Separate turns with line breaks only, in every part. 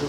Є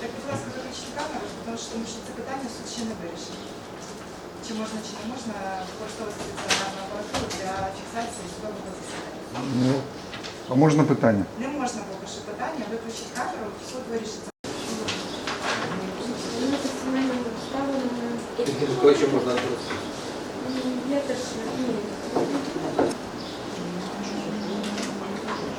Так, будь ласка, виключіть камеру, тому що, тому що це питання суд ще не вирішив. Чи можна, чи не можна використовувати стаціонарну апаратуру для фіксації судового засідання?
Ну, а можна питання?
Не можна поки що питання, виключіть камеру, суд вирішить
Кое-что можно отбросить. Ну,
я тоже. Ну,